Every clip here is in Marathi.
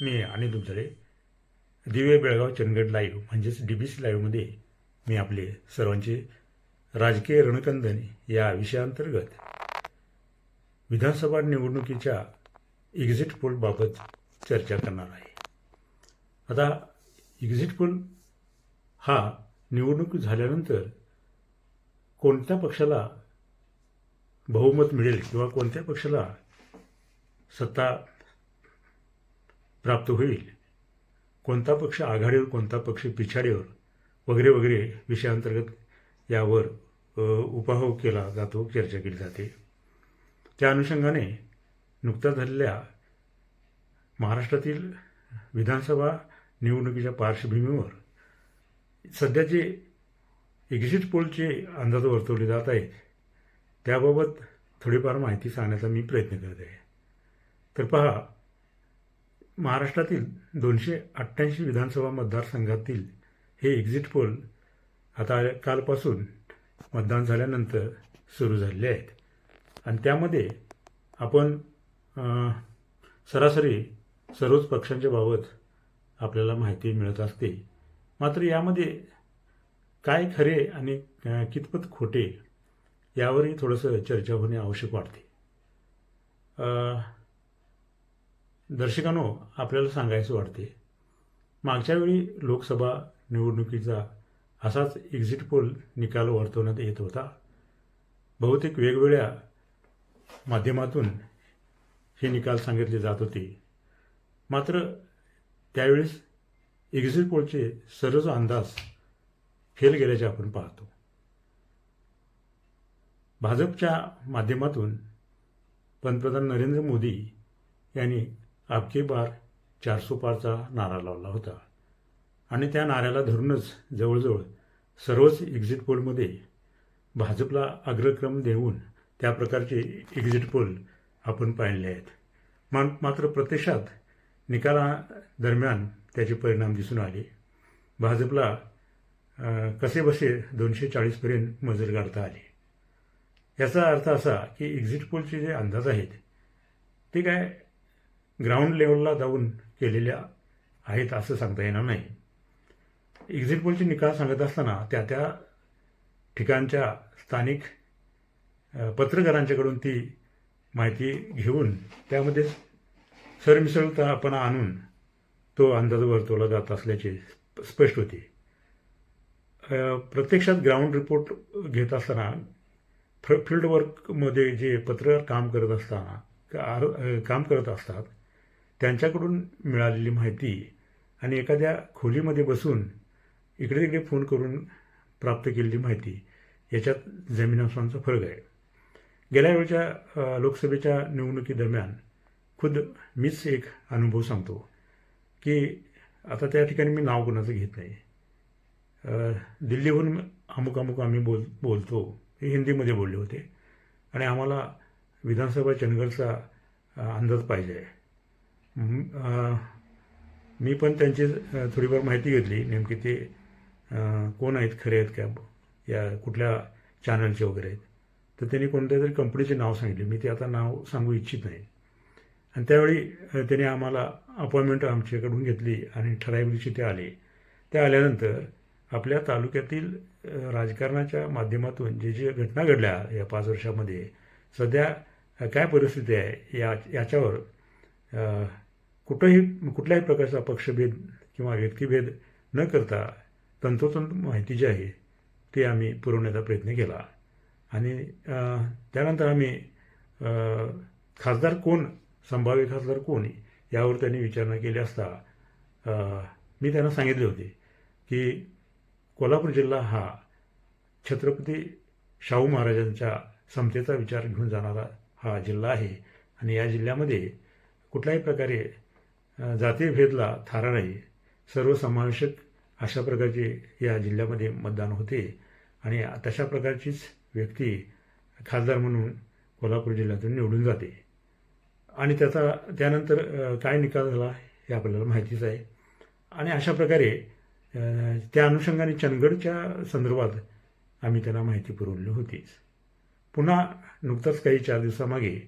मी अनिल दुधळे दिवे बेळगाव चंदगड लाईव्ह म्हणजेच डी बी सी लाईव्हमध्ये मी आपले सर्वांचे राजकीय रणकंदन या विषयाअंतर्गत विधानसभा निवडणुकीच्या एक्झिट पोलबाबत चर्चा करणार आहे. आता एक्झिट पोल हा निवडणूक झाल्यानंतर कोणत्या पक्षाला बहुमत मिळेल किंवा कोणत्या पक्षाला सत्ता प्राप्त होईल. कोणता पक्ष आघाडीवर कोणता पक्ष पिछाडीवर वगैरे वगैरे विषयांतर्गत यावर अ, केला जातो चर्चा केली जाते. त्या अनुषंगाने नुकत्याच झालेल्या महाराष्ट्रातील विधानसभा निवडणुकीच्या पार्श्वभूमीवर सध्याचे एक्झिट पोलचे अंदाज वर्तवले जात आहेत त्याबाबत थोडीफार माहिती सांगण्याचा मी प्रयत्न करत आहे. तर पहा महाराष्ट्रातील दोनशे अठ्ठ्याऐंशी विधानसभा मतदारसंघातील हे एक्झिट पोल आता कालपासून मतदान झाल्यानंतर सुरू झालेले आहेत. आणि त्यामध्ये आपण सरासरी सर्वच पक्षांच्या बाबत आपल्याला माहिती मिळत असते. मात्र यामध्ये काय खरे आणि कितपत खोटे यावरही थोडंसं चर्चा होणे आवश्यक वाटते. दर्शकांनो आपल्याला सांगायचं वाटते मागच्या वेळी लोकसभा निवडणुकीचा असाच एक्झिट पोल निकाल वर्तवण्यात येत होता. बहुतेक वेगवेगळ्या माध्यमातून हे निकाल सांगितले जात होते. मात्र त्यावेळेस एक्झिट पोलचे सर्वच अंदाज फेल गेल्याचे आपण पाहतो. भाजपच्या माध्यमातून पंतप्रधान नरेंद्र मोदी यांनी आपके बार चारसो पारचा नारा लावला होता. आणि त्या नाऱ्याला धरूनच जवळजवळ सर्वच एक्झिट पोलमध्ये भाजपला अग्रक्रम देऊन त्या प्रकारचे एक्झिट पोल आपण पाहिले आहेत. मा मात्र प्रत्यक्षात निकालादरम्यान त्याचे परिणाम दिसून आले. भाजपला कसे बसे दोनशे चाळीसपर्यंत मजल काढता आली. याचा अर्थ असा की एक्झिट पोलचे जे अंदाज आहेत ते काय ग्राउंड लेवलला जाऊन केलेल्या आहेत असं सांगता येणार नाही. एक्झिट पोलचे निकाल सांगत असताना त्या त्या ठिकाणच्या स्थानिक पत्रकारांच्याकडून ती माहिती घेऊन त्यामध्ये सरमिसळतापणा आणून तो अंदाज वर्तवला जात असल्याचे स्प- स्पष्ट होते. प्रत्यक्षात ग्राउंड रिपोर्ट घेत असताना फ फील्ड वर्कमध्ये जे पत्रकार काम करत असताना का- आर- काम करत असतात त्यांच्याकडून मिळालेली माहिती आणि एखाद्या खोलीमध्ये बसून इकडे तिकडे फोन करून प्राप्त केलेली माहिती याच्यात जमीन आसमानचा फरक आहे. गेल्या वेळच्या लोकसभेच्या निवडणुकीदरम्यान खुद मीच एक अनुभव सांगतो की आता त्या ठिकाणी मी नाव कोणाचं घेत नाही. दिल्लीहून अमुक अमुक आम्ही बोल बोलतो. हे हिंदीमध्ये बोलले होते. आणि आम्हाला विधानसभा चंदगडचा अंदाज पाहिजे आहे. मी पण त्यांची थोडीफार माहिती घेतली. नेमकी ते कोण आहेत खरे आहेत का या कुठल्या चॅनलचे वगैरे आहेत. तर त्यांनी कोणत्या तरी कंपनीचे नाव सांगितले. मी ते आता नाव सांगू इच्छित नाही. आणि त्यावेळी त्यांनी आम्हाला अपॉइंटमेंट आमच्याकडून घेतली आणि ठराविक दिवशी ते आले. ते आल्यानंतर आपल्या तालुक्यातील राजकारणाच्या माध्यमातून जे जे घटना घडल्या या पाच वर्षामध्ये सध्या काय परिस्थिती आहे या याच्यावर कुठंही कुठल्याही प्रकारचा पक्षभेद किंवा व्यक्तिभेद न करता तंतोतंत माहिती जी आहे ती आम्ही पुरवण्याचा प्रयत्न केला. आणि त्यानंतर आम्ही खासदार कोण संभाव्य खासदार कोण यावर त्यांनी विचारणा केली असता मी त्यांना सांगितले होते की कोल्हापूर जिल्हा हा छत्रपती शाहू महाराजांच्या समतेचा विचार घेऊन जाणारा हा जिल्हा आहे. आणि या जिल्ह्यामध्ये कुठल्याही प्रकारे जातीभेदला थारा नाही. सर्वसमावेशक अशा प्रकारचे या जिल्ह्यामध्ये मतदान होते आणि तशा प्रकारचीच व्यक्ती खासदार म्हणून कोल्हापूर जिल्ह्यातून निवडून जाते. आणि त्याचा त्यानंतर काय निकाल झाला हे आपल्याला माहितीच आहे. आणि अशा प्रकारे त्या अनुषंगाने चंदगडच्या संदर्भात आम्ही त्यांना माहिती पुरवली होतीच. पुन्हा नुकताच काही चार दिवसामागे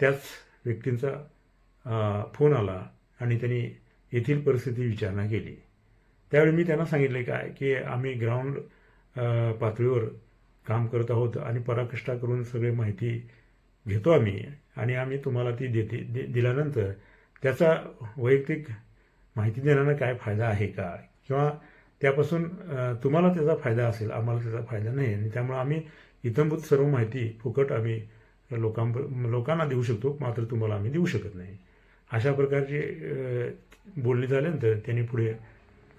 त्याच व्यक्तींचा फोन आला. आणि त्यांनी येथील परिस्थिती विचारणा केली. त्यावेळी मी त्यांना सांगितले काय की आम्ही ग्राउंड पातळीवर काम करत आहोत आणि पराकष्टा करून सगळी माहिती घेतो आम्ही आणि आम्ही तुम्हाला ती देते दे दिल्यानंतर त्याचा वैयक्तिक माहिती देण्यानं काय फायदा आहे का? किंवा त्यापासून तुम्हाला त्याचा फायदा असेल आम्हाला त्याचा फायदा नाही आणि त्यामुळे आम्ही इतंभूत सर्व माहिती फुकट आम्ही लोकां लोकांना देऊ शकतो मात्र तुम्हाला आम्ही देऊ शकत नाही. अशा प्रकारचे बोलणी झाल्यानंतर त्यांनी पुढे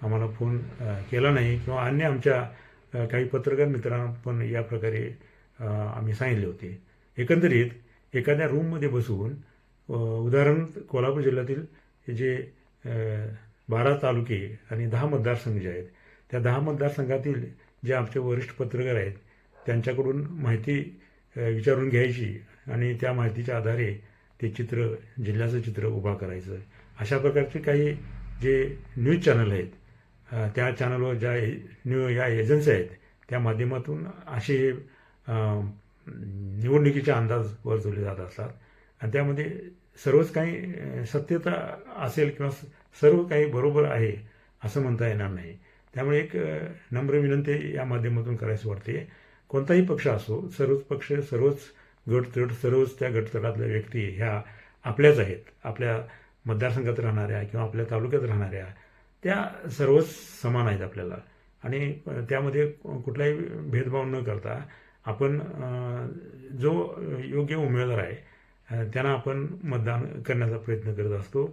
आम्हाला फोन केला नाही किंवा अन्य आमच्या काही पत्रकार मित्रांना पण या प्रकारे आम्ही सांगितले होते. एकंदरीत एखाद्या रूममध्ये बसून उदाहरण कोल्हापूर जिल्ह्यातील जे बारा तालुके आणि दहा मतदारसंघ जे आहेत त्या दहा मतदारसंघातील जे आमचे वरिष्ठ पत्रकार आहेत त्यांच्याकडून माहिती विचारून घ्यायची आणि त्या माहितीच्या आधारे ते चित्र जिल्ह्याचं चित्र उभा करायचं. अशा प्रकारचे काही जे न्यूज चॅनल आहेत त्या चॅनलवर ज्या ए- न्यू या एजन्सी आहेत त्या माध्यमातून असे निवडणुकीच्या निवडणुकीचे अंदाज वर्तवले जात असतात. आणि त्यामध्ये सर्वच काही सत्यता असेल किंवा सर्व काही बरोबर आहे असं म्हणता येणार नाही. त्यामुळे एक नम्र विनंती या माध्यमातून करायची वाटते. कोणताही पक्ष असो सर्वच पक्ष सर्वच गटतट सर्वच त्या गटतटातल्या व्यक्ती ह्या आपल्याच आहेत. आपल्या मतदारसंघात राहणाऱ्या किंवा आपल्या तालुक्यात राहणाऱ्या त्या सर्वच समान आहेत आपल्याला. आणि त्यामध्ये कुठलाही भेदभाव न करता आपण जो योग्य उमेदवार आहे त्यांना आपण मतदान करण्याचा प्रयत्न करत असतो.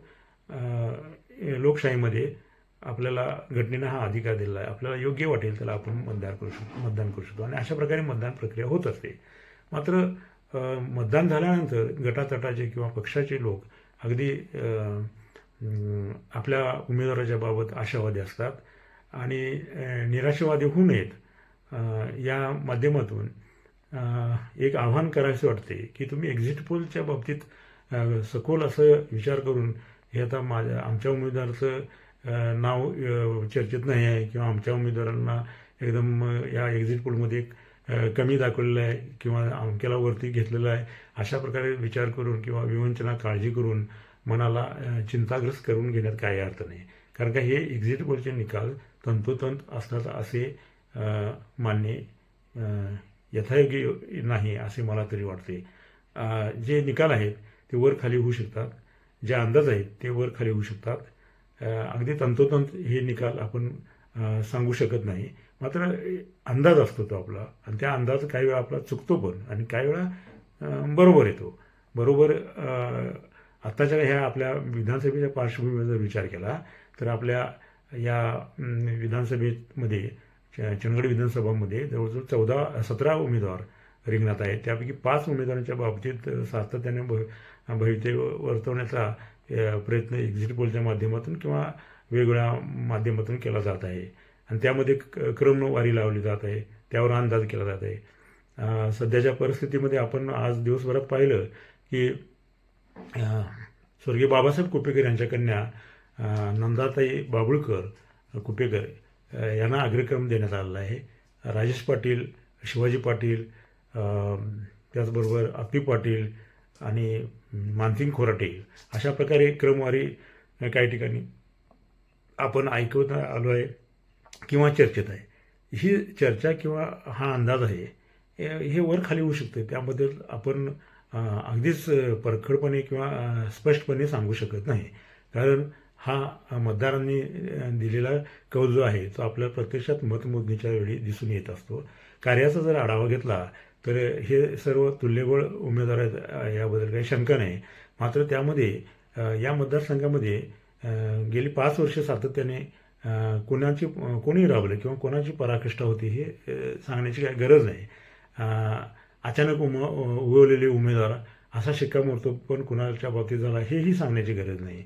लोकशाहीमध्ये आपल्याला घटनेनं हा अधिकार दिलेला आहे. आपल्याला योग्य वाटेल त्याला आपण मतदान करू शकतो मतदान करू शकतो. आणि अशा प्रकारे मतदान प्रक्रिया होत असते. मात्र मतदान झाल्यानंतर गटातटाचे किंवा पक्षाचे लोक अगदी आपल्या उमेदवाराच्या बाबत आशावादी असतात आणि निराशावादी होऊ नयेत. या माध्यमातून एक आव्हान करायचे वाटते की तुम्ही एक्झिट पोलच्या बाबतीत सखोल असं विचार करून हे आता माझ्या आमच्या उमेदवाराचं नाव चर्चेत नाही आहे किंवा आमच्या उमेदवारांना एकदम या एक्झिट पोलमध्ये एक कमी दाखवलेलं आहे किंवा अमक्याला वरती घेतलेलं आहे अशा प्रकारे विचार करून किंवा विवंचना काळजी करून मनाला चिंताग्रस्त करून घेण्यात काही अर्थ नाही. कारण का हे एक्झिट पोलचे निकाल तंतोतंत असतात असे मान्य मानणे यथायोग्य नाही असे मला तरी वाटते. जे निकाल आहेत ते वर खाली होऊ शकतात जे अंदाज आहेत ते वर खाली होऊ शकतात. अगदी तंतोतंत हे निकाल आपण सांगू शकत नाही. मात्र अंदाज असतो तो आपला. आणि त्या अंदाज काही वेळा आपला चुकतो पण. आणि काही वेळा बरोबर येतो. बरोबर आत्ताच्या ह्या आपल्या विधानसभेच्या पार्श्वभूमीवर जर विचार केला तर आपल्या या विधानसभेमध्ये च- चंदगड विधानसभामध्ये जवळजवळ चौदा सतरा उमेदवार रिंगणात आहेत. त्यापैकी पाच उमेदवारांच्या बाबतीत सातत्याने भ भविते वर्तवण्याचा प्रयत्न एक्झिट पोलच्या माध्यमातून किंवा वेगवेगळ्या माध्यमातून केला जात आहे. आणि त्यामध्ये क- क्रमवारी लावली जात आहे त्यावर अंदाज केला जात आहे. सध्याच्या परिस्थितीमध्ये आपण आज दिवसभरात पाहिलं की स्वर्गीय बाबासाहेब कुपेकर यांच्या कन्या नंदाताई बाबुळकर कुपेकर यांना अग्रक्रम देण्यात आलेला आहे. राजेश पाटील शिवाजी पाटील त्याचबरोबर अप्पी पाटील आणि मानसिंग खोराटे अशा प्रकारे क्रमवारी काही ठिकाणी आपण ऐकवता आलो आहे. किंवा चर्चेत आहे. ही चर्चा किंवा हा अंदाज आहे हे वर खाली होऊ शकते. त्याबद्दल आपण अगदीच परखडपणे किंवा स्पष्टपणे सांगू शकत नाही. कारण हा मतदारांनी दिलेला कौल जो आहे तो आपल्या प्रत्यक्षात मतमोजणीच्या वेळी दिसून येत असतो. कार्याचा जर आढावा घेतला तर हे सर्व तुल्यबळ उमेदवार आहेत याबद्दल काही शंका नाही. मात्र त्यामध्ये या मतदारसंघामध्ये गेली पाच वर्ष सातत्याने कोणाची कोणी राबलं किंवा कोणाची पराकाष्ठा होती हे सांगण्याची काही गरज नाही. अचानक उम उगवलेले उमेदवार असा शिक्कामोर्तब पण कुणाच्या बाबतीत झाला हेही सांगण्याची गरज नाही.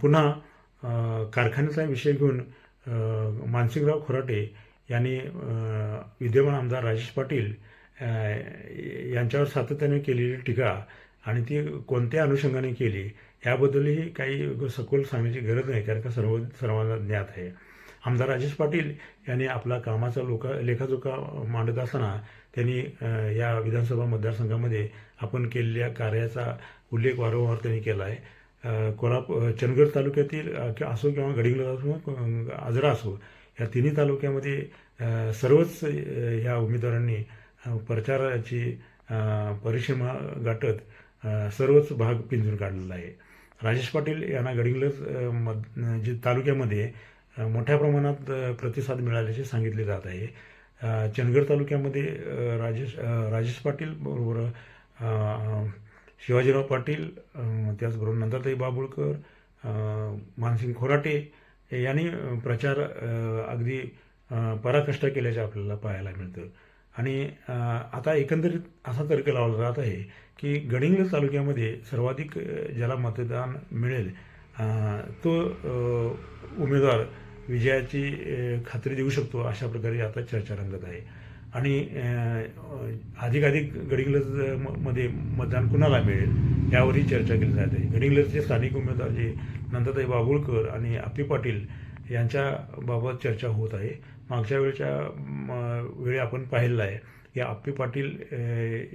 पुन्हा कारखान्याचा विषय घेऊन मानसिंगराव खोराटे यांनी विद्यमान आमदार राजेश पाटील यांच्यावर सातत्याने केलेली टीका आणि ती कोणत्या अनुषंगाने केली याबद्दलही काही सखोल सांगण्याची गरज नाही कारण का सर्व सर्वांना ज्ञात आहे. आमदार राजेश पाटील यांनी आपला कामाचा लोका लेखाजोखा मांडत असताना त्यांनी या विधानसभा मतदारसंघामध्ये आपण केलेल्या कार्याचा उल्लेख वारंवार त्यांनी केला आहे कोल्हापूर चंदगड तालुक्यातील कि- असो किंवा गडिंग्लज असो आजरा असो या तिन्ही तालुक्यामध्ये सर्वच या ह्या उमेदवारांनी प्रचाराची परिश्रमा परिसीमा गाठत सर्वच भाग पिंजून काढलेला आहे. राजेश पाटील यांना गडिंग्लज अ, मध जे तालुक्यामध्ये मोठ्या प्रमाणात प्रतिसाद मिळाल्याचे सांगितले जात आहे. चंदगड तालुक्यामध्ये राजेश राजेश पाटील बरोबर शिवाजीराव पाटील त्याचबरोबर नंदाताई बाबुळकर मानसिंग खोराटे यांनी प्रचार अगदी पराकष्ट केल्याचे आपल्याला पाहायला मिळतं. आणि आता एकंदरीत असा तर्क लावला जात आहे की गडिंग्लज तालुक्यामध्ये सर्वाधिक ज्याला मतदान मिळेल तो उमेदवार विजयाची खात्री देऊ शकतो अशा प्रकारे आता चर्चा रंगत आहे. आणि अधिकाधिक गडिंग्लज म- मध्ये मतदान कुणाला मिळेल यावरही चर्चा केली जात आहे. गडिंग्लजचे स्थानिक उमेदवार जे नंदाताई बाबुळकर आणि आपी पाटील यांच्याबाबत चर्चा होत आहे. मागच्या वेळच्या म, वेळी आपण पाहिलेलं आहे की आप्पी पाटील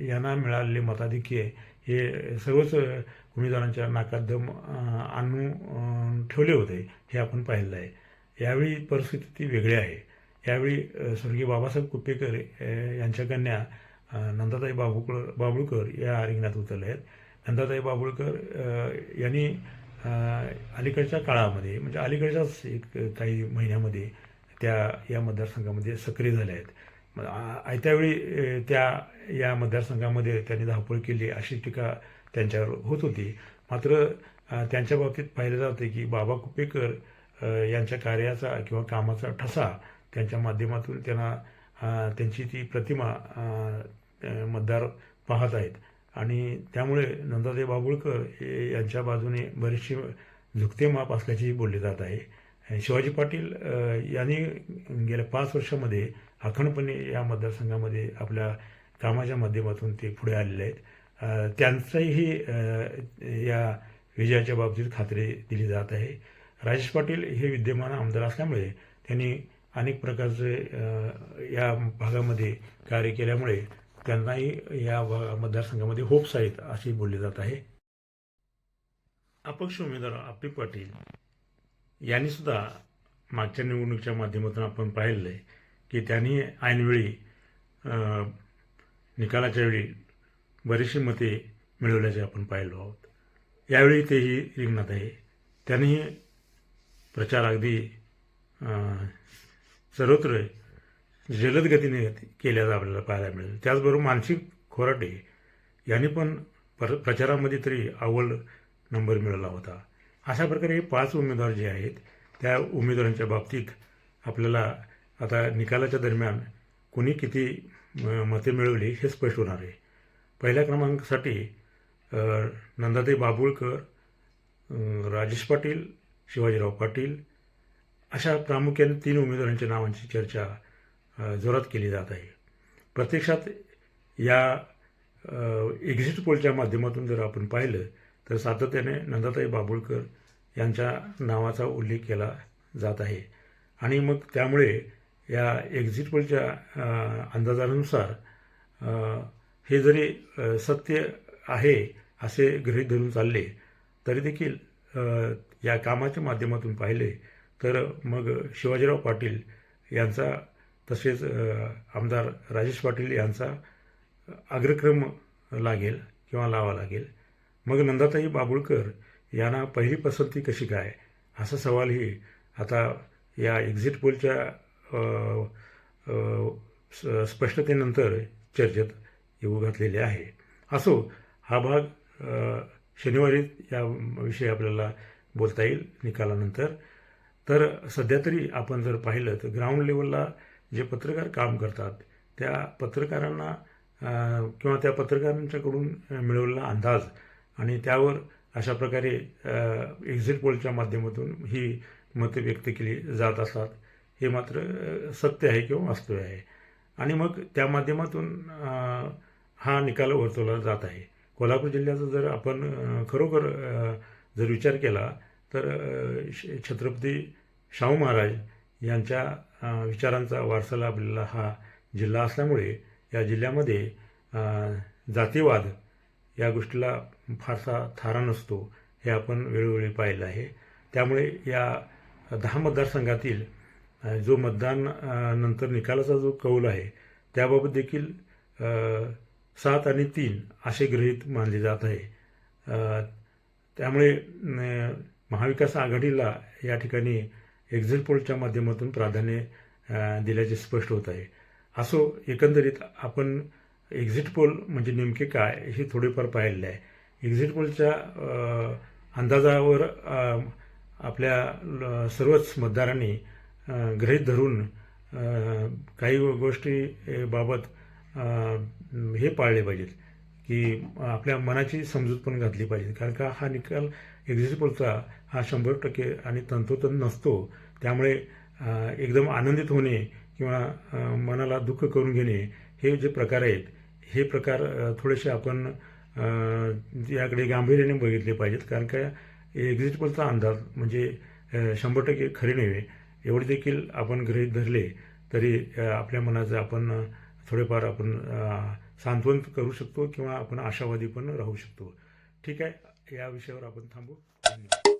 यांना मिळालेले मताधिक्य हे सर्वच उमेदवारांच्या नाकात दम आणून ठेवले होते हे आपण पाहिलेलं आहे. यावेळी परिस्थिती वेगळी आहे. यावेळी स्वर्गीय बाबासाहेब कुपेकर यांच्या कन्या नंदाताई बाबुकर बाबुळकर या रिंगणात उतरल्या आहेत. नंदाताई बाबुळकर यांनी अलीकडच्या काळामध्ये म्हणजे अलीकडच्याच एक काही महिन्यामध्ये त्या या मतदारसंघामध्ये सक्रिय झाल्या आहेत. मग त्या या मतदारसंघामध्ये त्यांनी धावपळ केली अशी टीका त्यांच्यावर होत होती. मात्र त्यांच्या बाबतीत पाहिलं जातं की बाबा कुपेकर यांच्या कार्याचा किंवा कामाचा ठसा त्यांच्या माध्यमातून त्यांना त्यांची ती प्रतिमा मतदार पाहत आहेत. आणि त्यामुळे नंदादेव बाबुळकर यांच्या बाजूने बरेचसे झुकते माप असल्याचेही बोलले जात आहे. शिवाजी पाटील यांनी गेल्या पाच वर्षामध्ये अखंडपणे या मतदारसंघामध्ये आपल्या कामाच्या माध्यमातून ते पुढे आलेले आहेत. त्यांचंही या विजयाच्या बाबतीत खात्री दिली जात आहे. राजेश पाटील हे विद्यमान आमदार असल्यामुळे त्यांनी अनेक प्रकारचे या भागामध्ये कार्य केल्यामुळे त्यांनाही या भा- मतदारसंघामध्ये होप्स आहेत असे बोलले जात आहे. अपक्ष उमेदवार आपी पाटील यांनीसुद्धा मागच्या निवडणुकीच्या माध्यमातून आपण पाहिलं आहे की त्यांनी ऐनवेळी निकालाच्या वेळी बरीचशी मते मिळवल्याचे आपण पाहिलो आहोत. यावेळी तेही रिंगणात आहे. त्यांनी प्रचार अगदी सर्वत्र जलद गतीने केल्याचं आपल्याला पाहायला मिळेल. त्याचबरोबर मानसिक खोराटे यांनी पण पर प्रचारामध्ये तरी अव्वल नंबर मिळवला होता. अशा प्रकारे हे पाच उमेदवार जे आहेत त्या उमेदवारांच्या बाबतीत आपल्याला आता निकालाच्या दरम्यान कुणी किती मते मिळवली हे स्पष्ट होणार आहे. पहिल्या क्रमांकासाठी अ, नंदाताई बाबुळकर राजेश पाटील शिवाजीराव पाटील अशा प्रामुख्याने तीन उमेदवारांच्या नावांची चर्चा जोरात केली जात आहे. प्रत्यक्षात या एक्झिट पोलच्या माध्यमातून जर आपण पाहिलं तर सातत्याने नंदाताई बाबुळकर यांच्या नावाचा उल्लेख केला जात आहे. आणि मग त्यामुळे या एक्झिट पोलच्या अंदाजानुसार हे जरी सत्य आहे असे गृहीत धरून चालले तरी देखील या कामाच्या माध्यमातून पाहिले तर मग शिवाजीराव पाटील यांचा तसेच आमदार राजेश पाटील यांचा अग्रक्रम लागेल किंवा लावा लागेल. मग नंदाताई बाबुळकर यांना पहिली पसंती कशी काय? असा सवालही आता या एक्झिट पोलच्या स- स्पष्टतेनंतर चर्चेत येऊ घातलेले आहे. असो हा भाग शनिवारी या विषयी आपल्याला बोलता येईल निकालानंतर. तर सध्या तरी आपण जर पाहिलं तर ग्राउंड लेवलला जे पत्रकार काम करतात त्या पत्रकारांना किंवा त्या पत्रकारांच्याकडून मिळवलेला अंदाज आणि त्यावर अशा प्रकारे एक्झिट पोलच्या माध्यमातून ही मतं व्यक्त केली जात असतात. हे मात्र सत्य आहे किंवा वास्तव आहे. आणि मग त्या माध्यमातून हा निकाल वर्तवला जात आहे. कोल्हापूर जिल्ह्याचा जर आपण खरोखर जर विचार केला तर श- छत्रपती शाहू महाराज यांच्या विचारांचा वारसा लाभलेला हा जिल्हा असल्यामुळे या जिल्ह्यामध्ये जातीवाद या गोष्टीला फारसा थारा नसतो हे आपण वेळोवेळी पाहिलं आहे. त्यामुळे या दहा मतदारसंघातील जो मतदान नंतर निकालाचा जो कौल आहे त्याबाबत देखील सात आणि तीन असे गृहीत मानले जात आहे. त्यामुळे महाविकास आघाडीला या ठिकाणी एक्झिट पोलच्या माध्यमातून प्राधान्य दिल्याचे स्पष्ट होत आहे. असो एकंदरीत आपण एक्झिट पोल म्हणजे नेमके काय हे थोडेफार पाहिलेले आहे. एक्झिट पोलच्या अंदाजावर आपल्या सर्वच मतदारांनी गृहित गृहीत धरून काही गोष्टी बाबत हे पाळले पाहिजेत की आपल्या मनाची समजूत पण घातली पाहिजे कारण का हा निकाल एक्झिट पोलचा हा शंभर टक्के आणि तंतोतंत नसतो. त्यामुळे एकदम आनंदित होणे किंवा मनाला दुःख करून घेणे हे जे प्रकार आहेत हे प्रकार थोडेसे आपण याकडे गांभीर्याने बघितले पाहिजेत. कारण का एक्झिट पोलचा अंदाज म्हणजे शंभर टक्के खरे नव्हे. एवढे देखील आपण गृहीत धरले तरी आपल्या मनाचं आपण थोडेफार आपण सांत्वन करू शकतो किंवा आपण आशावादी पण राहू शकतो. ठीक आहे? या विषयावर आपण थांबू. धन्यवाद.